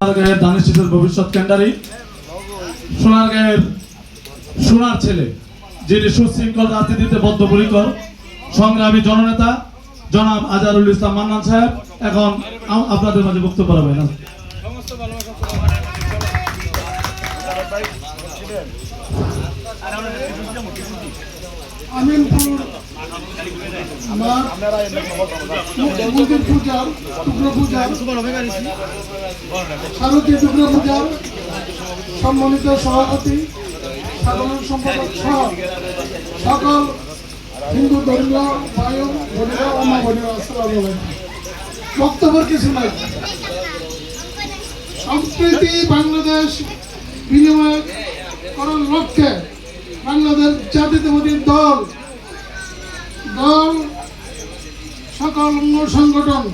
সোনারগাঁয়ের ধানের ভবিষ্যৎ সোনারগাঁয়ের সোনার ছেলে, যিনি সুশৃঙ্খল রাজনীতিতে বদ্ধপরিকর, সংগ্রামী জননেতা, জনাব আজারুল ইসলাম মান্নান সাহেব। এখন আপনাদের মাঝে বক্তব্য আমিনপুর আমার সম্মানিত সভাপতি, সাধারণ সম্পাদক সহ সকল হিন্দু ধর্মীয় বায়ু বোনেরা ও মা বোনেরা বক্তব্যের কিছু নাই। সম্প্রীতি বাংলাদেশ বিনিময় করার লক্ষ্যে বাংলাদেশ জাতীয়তাবাদী দল। দল, সকল সংগঠন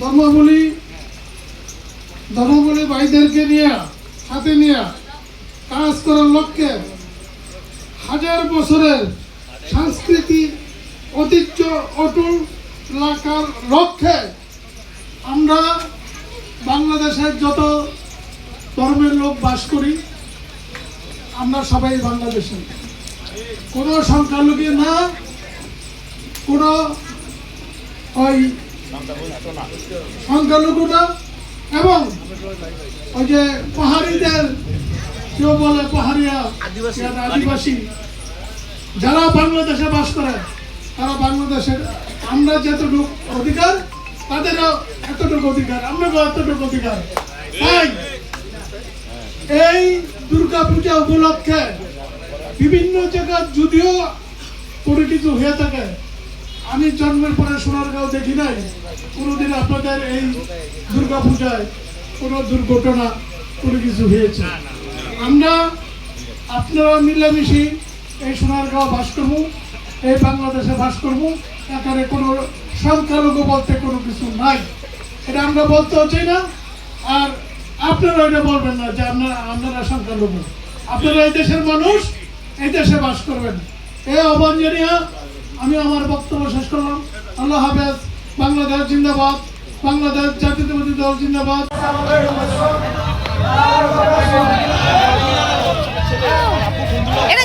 ধর্মাবলী ধর্মাবলী ভাইদেরকে নিয়ে, সাথে নিয়ে কাজ করার লক্ষ্যে হাজার বছরের সাংস্কৃতিক ঐতিহ্য অটুল রাখার লক্ষ্যে আমরা বাংলাদেশের যত ধর্মের লোক বাস করি আমরা সবাই বাংলাদেশি। কোনো সংখ্যালঘু না কোনো ওই সংখ্যালঘু না এবং ওই যে পাহাড়িদের কেউ বলে পাহাড়িয়া আদিবাসী। যারা বাংলাদেশে বাস করে তারা বাংলাদেশের আমরা যেতটুকু অধিকার তাদেরও এতটুকু অধিকার আমরা এতটুকু অধিকার। তাই এই দুর্গা পূজা উপলক্ষে বিভিন্ন জায়গায় যদিও পরিচিত হয়ে থাকে, আমি জন্মের পরে সোনারগাঁও দেখি নাই, কোনোদিন আপনাদের এই দুর্গা পূজায় কোনো দুর্ঘটনা, কোনো কিছু হয়েছে। আমরা আপনারা মিলেমিশে এই সোনারগাঁও বাস করব, এই বাংলাদেশে বাস করব, এখানে কোনো সংখ্যালঘু বলতে কোনো কিছু নাই। এটা আমরা বলতে হচ্ছি না, আর আপনারা ওইটা বলবেন না যে আপনারা আপনারা সংখ্যালঘু আপনারা এই দেশের মানুষ, এই দেশে বাস করবেন। এ আহ্বান আমি আমার বক্তব্য শেষ করলাম। আল্লাহ হাফেজ। বাংলাদেশ জিন্দাবাদ। বাংলাদেশ জাতীয়তাবাদী দল জিন্দাবাদ। এটা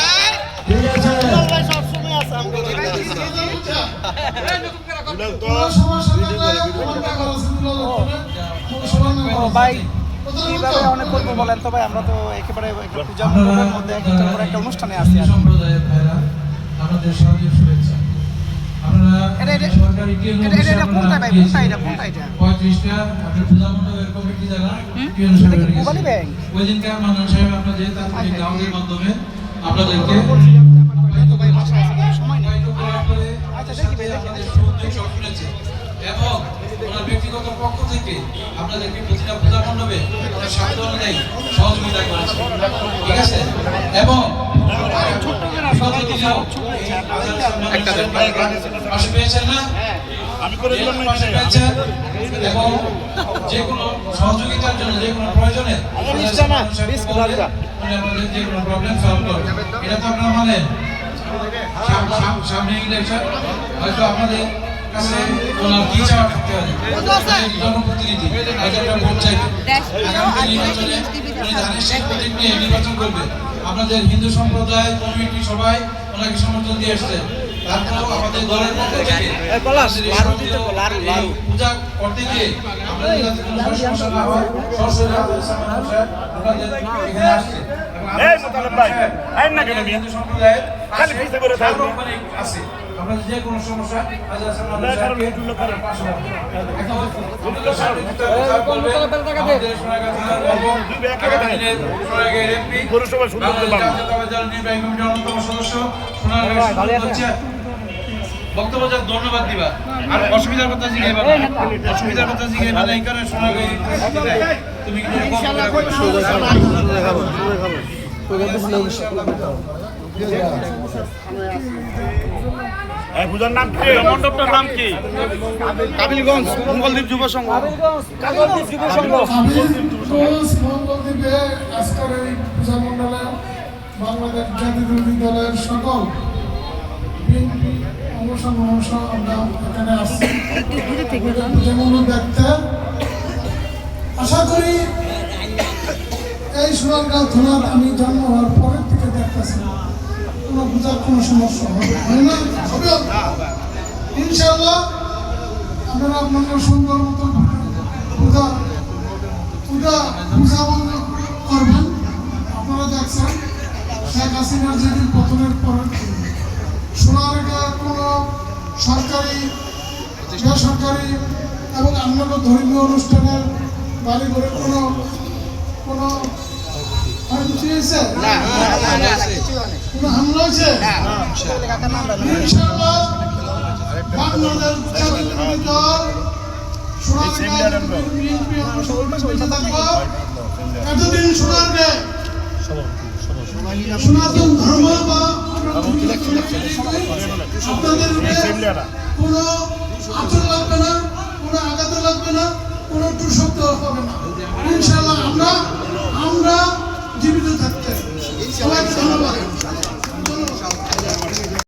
ভাই কীভাবে অনেক করব বলেন তো ভাই আমরা তো একেবারে একটা পূজা মধ্যে একটার পর একটা অনুষ্ঠানে আছি সম্প্রদায়ের ভাইরা আপনাদের সঙ্গে শুভেচ্ছা আপনারা এটা- এটা- সরকারি টিএনও এটা- এটা- এটা আপনারা কোনটা ভাই? গিয়েছেন। কোনটা এটা? কোনটা এটা? 35টা আপনার পূজা মণ্ডপের কমিটি যারা টিএনও এটা সাহেবের কি গেছে। ভোগালী ব্যাংক? ওই দিনকে মান্নান সাহেব আপনাদের তার গাউনের মাধ্যমে আপনাদেরকে আপনাদের সুউদ্যোগ সব শুনেছে এবং ওনার ব্যক্তিগত পক্ষ থেকে আপনাদেরকে প্রতিটা পূজা মণ্ডপে ওনার সাধ্য অনুযায়ী সহযোগিতা করেছে। ঠিক আছে? এবং পাশে পেয়েছেন না? যে কোনো সহযোগিতার জন্য যে কোনো প্রয়োজনে যে কোনো প্রবলেম সলভ করবে এটা তো আপনারা মানেন। সাম- সামনে ইলেকশন হয়তো আপনাদের কাছে ওনার কি চাওয়া থাকতে পারে। আমাদের জনপ্রতিনিধি হয়তো একটা ভোট চাইবে আগামী নির্বাচনে উনি ধানের শীত প্রতীক নিয়ে নির্বাচন করবে। আপনাদের হিন্দু সম্প্রদায় কমিটি সবাই ওনাকে সমর্থন দিয়ে এসছে। তারপরেও আমাদের দলের পক্ষ থেকে পূজা করতে গিয়ে আপনাদের কোনো সমস্যা না হয়। এখানে আসছে। এই মোতালেব ভাই, আইন না কেন সম্প্রদায়ের খালি পিছে করে থাকবে। আছে। আপনাদের যে কোনো সমস্যা সুন্দর অন্যতম সদস্য, বক্তব্য যা ধন্যবাদ দিবা। আর অসুবিধার কথা জিজ্ঞাসা অসুবিধার কথা জিজ্ঞাসা এই কারণে পরিস্থিতি তুমি পূজার নাম কি? মণ্ডপটার নাম কি? কাবিলগঞ্জ মঙ্গলদ্বীপ যুব সংঘ। আবির মঙ্গলদ্বীপে আজকের এই পূজা মণ্ডলে বাংলাদেশ জাতীয় দলের সকল বিএনপি অংশ অংশ আমরা এখানে আসছি। পূজা দেখতে আশা করি এই সোনারগাঁও থানার আমি জন্ম হওয়ার পরের থেকে দেখতেছি। কোনো পূজার কোনো সমস্যা হবে না। হবে? ইনশাআল্লাহ আপনারা আপনাদের সুন্দর মতো পূজা পূজা পূজা করবেন। আপনারা দেখছেন শেখ হাসিনার যেদিন পতনের পরের সোনারগাঁ কোনো সরকারি বেসরকারি এবং অন্যান্য ধর্মীয় অনুষ্ঠানের বাড়ি করে কোনো কোনো কোনো হামলা হয়েছে বাংলাদেশ দল এতদিন সনাতন ধর্ম বা কোনো আচর লাগবে না, কোনো আঘাত লাগবে না, কোনো টু হবে না। আমরা আমরা জীবিত থাকতে। সবাইকে ধন্যবাদ।